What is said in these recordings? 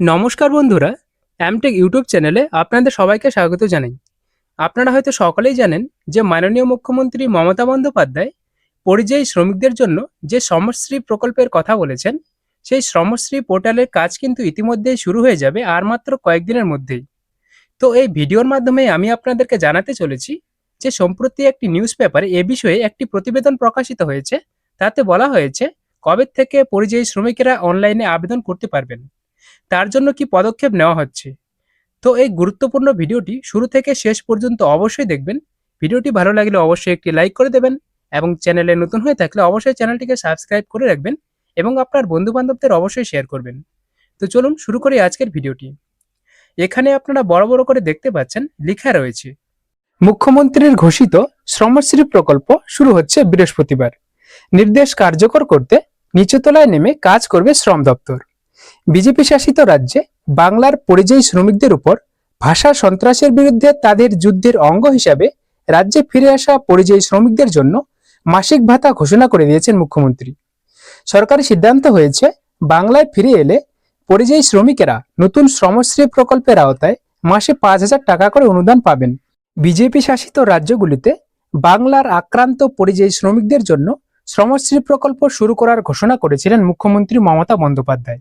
নমস্কার বন্ধুরা Amtech YouTube চ্যানেলে আপনাদের সবাইকে স্বাগত জানাই। আপনারা হয়তো সকলেই জানেন যে মাননীয় মুখ্যমন্ত্রী মমতা বন্দ্যোপাধ্যায় পরিযায়ী শ্রমিকদের জন্য যে শ্রমশ্রী প্রকল্পের কথা বলেছেন, সেই শ্রমশ্রী পোর্টালের কাজ কিন্তু ইতিমধ্যেই শুরু হয়ে যাবে আর মাত্র কয়েকদিনের মধ্যেই। তো এই ভিডিওর মাধ্যমে আমি আপনাদেরকে জানাতে চলেছি যে সম্প্রতি একটি নিউজ পেপারে এ বিষয়ে একটি প্রতিবেদন প্রকাশিত হয়েছে, তাতে বলা হয়েছে কবে থেকে পরিযায়ী শ্রমিকেরা অনলাইনে আবেদন করতে পারবেন। তার জন্য কি পদক্ষেপ নেওয়া হচ্ছে? তো এই গুরুত্বপূর্ণ ভিডিওটি শুরু থেকে শেষ পর্যন্ত অবশ্যই দেখবেন। ভিডিওটি ভালো লাগলে অবশ্যই একটি লাইক করে দেবেন এবং চ্যানেলে নতুন হয়ে থাকলে অবশ্যই চ্যানেলটিকে সাবস্ক্রাইব করে রাখবেন এবং আপনার বন্ধু বান্ধবদের অবশ্যই শেয়ার করবেন। তো চলুন শুরু করি আজকের ভিডিওটি। এখানে আপনারা বড় বড় করে দেখতে পাচ্ছেন, লেখা রয়েছে, মুখ্যমন্ত্রীর ঘোষিত শ্রমশ্রী প্রকল্প শুরু হচ্ছে বৃহস্পতিবার। নির্দেশ কার্যকর করতে নিচতলায় নেমে কাজ করবে শ্রম দপ্তর। বিজেপি শাসিত রাজ্যে বাংলার পরিযায়ী শ্রমিকদের উপর ভাষা সন্ত্রাসের বিরুদ্ধে তাদের যুদ্ধের অঙ্গ হিসাবে রাজ্যে ফিরে আসা পরিযায়ী শ্রমিকদের জন্য মাসিক ভাতা ঘোষণা করে দিয়েছেন মুখ্যমন্ত্রী। সরকারি সিদ্ধান্ত হয়েছে, বাংলায় ফিরে এলে পরিযায়ী শ্রমিকেরা নতুন শ্রমশ্রী প্রকল্পের আওতায় মাসে পাঁচ হাজার টাকা করে অনুদান পাবেন। বিজেপি শাসিত রাজ্যগুলিতে বাংলার আক্রান্ত পরিযায়ী শ্রমিকদের জন্য শ্রমশ্রী প্রকল্প শুরু করার ঘোষণা করেছিলেন মুখ্যমন্ত্রী মমতা বন্দ্যোপাধ্যায়।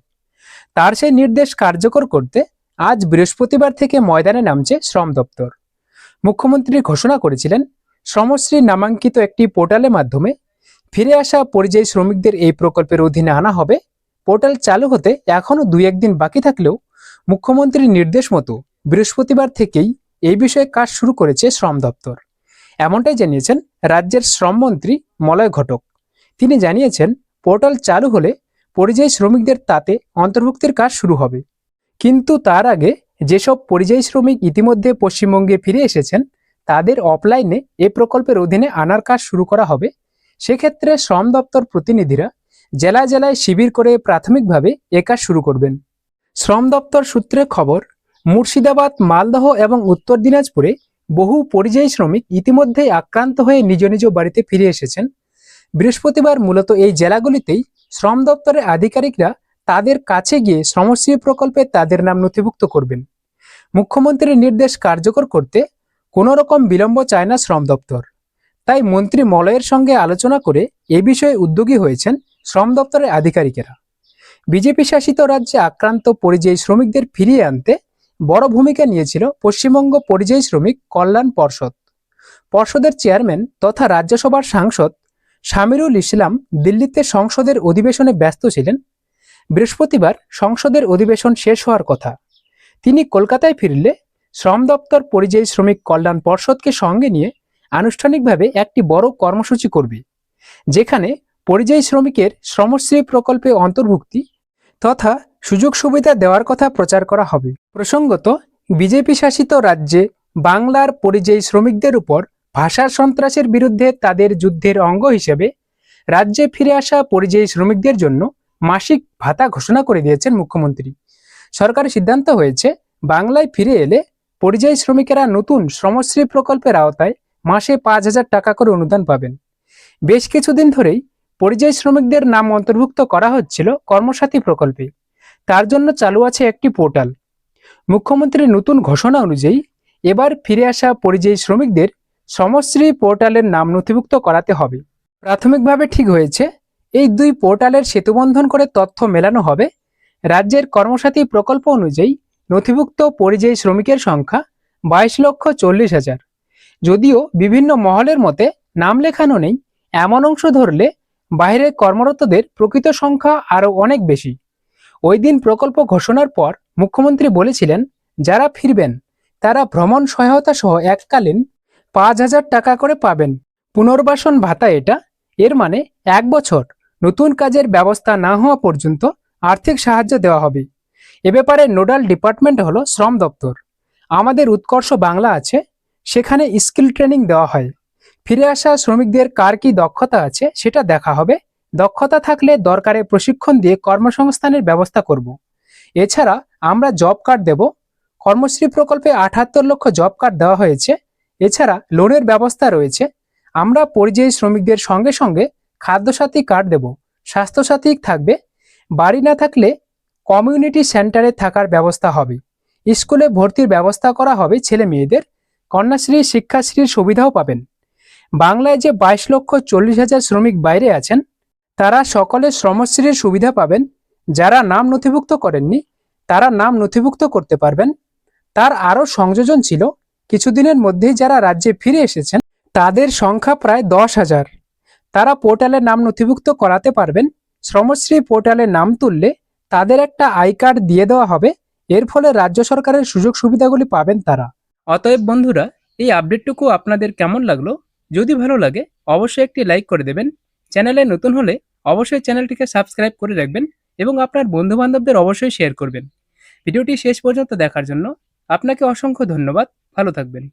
তার সেই নির্দেশ কার্যকর করতে আজ বৃহস্পতিবার থেকে ময়দানে নামছে শ্রম দপ্তর। মুখ্যমন্ত্রী ঘোষণা করেছিলেন, শ্রমশ্রী নামাঙ্কিত একটি পোর্টালের মাধ্যমে ফিরে আসা পরিযায়ী শ্রমিকদের এই প্রকল্পের অধীনে আনা হবে। পোর্টাল চালু হতে এখনও দুই একদিন বাকি থাকলেও মুখ্যমন্ত্রীর নির্দেশ মতো বৃহস্পতিবার থেকেই এই বিষয়ে কাজ শুরু করেছে শ্রম দপ্তর। এমনটাই জানিয়েছেন রাজ্যের শ্রমমন্ত্রী মলয় ঘটক। তিনি জানিয়েছেন, পোর্টাল চালু হলে পরিযায়ী শ্রমিকদের তাতে অন্তর্ভুক্তির কাজ শুরু হবে। কিন্তু তার আগে যেসব পরিযায়ী শ্রমিক ইতিমধ্যে পশ্চিমবঙ্গে ফিরে এসেছেন, তাদের অফলাইনে এ প্রকল্পের অধীনে আনার কাজ শুরু করা হবে। সেক্ষেত্রে শ্রম দপ্তর প্রতিনিধিরা জেলায় জেলায় শিবির করে প্রাথমিকভাবে এ কাজ শুরু করবেন। শ্রম দপ্তর সূত্রে খবর, মুর্শিদাবাদ, মালদহ এবং উত্তর দিনাজপুরে বহু পরিযায়ী শ্রমিক ইতিমধ্যেই আক্রান্ত হয়ে নিজ নিজ বাড়িতে ফিরে এসেছেন। বৃহস্পতিবার মূলত এই জেলাগুলিতেই শ্রম দপ্তরের আধিকারিকরা তাদের কাছে গিয়ে শ্রমশ্রী প্রকল্পে তাদের নাম নথিভুক্ত করবেন। মুখ্যমন্ত্রীর নির্দেশ কার্যকর করতে কোনো রকম বিলম্ব চায় না শ্রম দপ্তর। তাই মন্ত্রী মলয়ের সঙ্গে আলোচনা করে এ বিষয়ে উদ্যোগী হয়েছেন শ্রম দপ্তরের আধিকারিকেরা। বিজেপি শাসিত রাজ্যে আক্রান্ত পরিযায়ী শ্রমিকদের ফিরিয়ে আনতে বড় ভূমিকা নিয়েছিল পশ্চিমবঙ্গ পরিযায়ী শ্রমিক কল্যাণ পর্ষদ। পর্ষদের চেয়ারম্যান তথা রাজ্যসভার সাংসদ শামিরুল ইসলাম দিল্লিতে সংসদের অধিবেশনে ব্যস্ত ছিলেন। বৃহস্পতিবার সংসদের অধিবেশন শেষ হওয়ার কথা। তিনি কলকাতায় ফিরলে শ্রম দপ্তর পরিযায়ী শ্রমিক কল্যাণ পর্ষদকে সঙ্গে নিয়ে আনুষ্ঠানিকভাবে একটি বড় কর্মসূচি করবে, যেখানে পরিযায়ী শ্রমিকের শ্রমশ্রী প্রকল্পে অন্তর্ভুক্তি তথা সুযোগ সুবিধা দেওয়ার কথা প্রচার করা হবে। প্রসঙ্গত, বিজেপি শাসিত রাজ্যে বাংলার পরিযায়ী শ্রমিকদের উপর ভাষার সন্ত্রাসের বিরুদ্ধে তাদের যুদ্ধের অঙ্গ হিসেবে রাজ্যে ফিরে আসা পরিযায়ী শ্রমিকদের জন্য মাসিক ভাতা ঘোষণা করে দিয়েছেন মুখ্যমন্ত্রী। সরকারের সিদ্ধান্ত হয়েছে, বাংলায় ফিরে এলে পরিযায়ী শ্রমিকেরা নতুন শ্রমশ্রী প্রকল্পের আওতায় মাসে পাঁচ হাজার টাকা করে অনুদান পাবেন। বেশ কিছুদিন ধরেই পরিযায়ী শ্রমিকদের নাম অন্তর্ভুক্ত করা হচ্ছিল কর্মসাথী প্রকল্পে। তার জন্য চালু আছে একটি পোর্টাল। মুখ্যমন্ত্রীর নতুন ঘোষণা অনুযায়ী, এবার ফিরে আসা পরিযায়ী শ্রমিকদের শ্রমশ্রী পোর্টালের নাম নথিভুক্ত করাতে হবে। প্রাথমিকভাবে ঠিক হয়েছে, এই দুই পোর্টালের সেতুবন্ধন করে তথ্য মেলানো হবে। রাজ্যের কর্মসাথী প্রকল্প অনুযায়ী নথিভুক্ত পরিযায়ী শ্রমিকের সংখ্যা বাইশ লক্ষ চল্লিশ হাজার। যদিও বিভিন্ন মহলের মতে নাম লেখানো নেই, এমন অংশ ধরলে বাইরে কর্মরতদের প্রকৃত সংখ্যা আরও অনেক বেশি। ওই দিন প্রকল্প ঘোষণার পর মুখ্যমন্ত্রী বলেছিলেন, যারা ফিরবেন, তারা ভ্রমণ সহায়তা সহ এককালীন পাঁচ হাজার টাকা করে পাবেন। পুনর্বাসন ভাতা এটা, এর মানে এক বছর নতুন কাজের ব্যবস্থা না হওয়া পর্যন্ত আর্থিক সাহায্য দেওয়া হবে। এ ব্যাপারে নোডাল ডিপার্টমেন্ট হলো শ্রম দপ্তর। আমাদের উৎকর্ষ বাংলা আছে, সেখানে স্কিল ট্রেনিং দেওয়া হয়। ফিরে আসা শ্রমিকদের কার কি দক্ষতা আছে সেটা দেখা হবে। দক্ষতা থাকলে দরকারে প্রশিক্ষণ দিয়ে কর্মসংস্থানের ব্যবস্থা করব। এছাড়া আমরা জব কার্ড দেব। কর্মশ্রী প্রকল্পে আঠাত্তর লক্ষ জব কার্ড দেওয়া হয়েছে। এছাড়া লোনের ব্যবস্থা রয়েছে। আমরা পরিযায়ী শ্রমিকদের সঙ্গে সঙ্গে খাদ্যসাথী কার্ড দেব। স্বাস্থ্যসাথী থাকবে। বাড়ি না থাকলে কমিউনিটি সেন্টারে থাকার ব্যবস্থা হবে। স্কুলে ভর্তির ব্যবস্থা করা হবে ছেলে মেয়েদের। কন্যাশ্রী, শিক্ষাশ্রীর সুবিধাও পাবেন। বাংলায় যে বাইশ লক্ষ চল্লিশ হাজার শ্রমিক বাইরে আছেন, তারা সকলে শ্রমশ্রীর সুবিধা পাবেন। যারা নাম নথিভুক্ত করেননি, তারা নাম নথিভুক্ত করতে পারবেন। তার আরও সংযোজন ছিল কিছুদিনের মধ্যেই যারা রাজ্যে ফিরে এসেছেন, তাদের সংখ্যা প্রায় দশ হাজার। তারা পোর্টালে নাম নথিভুক্ত করাতে পারবেন। শ্রমশ্রী পোর্টালে নাম তুললে তাদের একটা আই কার্ড দিয়ে দেওয়া হবে। এর ফলে রাজ্য সরকারের সুযোগ সুবিধাগুলি পাবেন তারা। অতএব বন্ধুরা, এই আপডেটটুকু আপনাদের কেমন লাগল? যদি ভালো লাগে, অবশ্যই একটি লাইক করে দেবেন। চ্যানেলে নতুন হলে অবশ্যই চ্যানেলটিকে সাবস্ক্রাইব করে রাখবেন এবং আপনার বন্ধু বান্ধবদের অবশ্যই শেয়ার করবেন। ভিডিওটি শেষ পর্যন্ত দেখার জন্য আপনাকে অসংখ্য ধন্যবাদ। ভালো থাকবেন।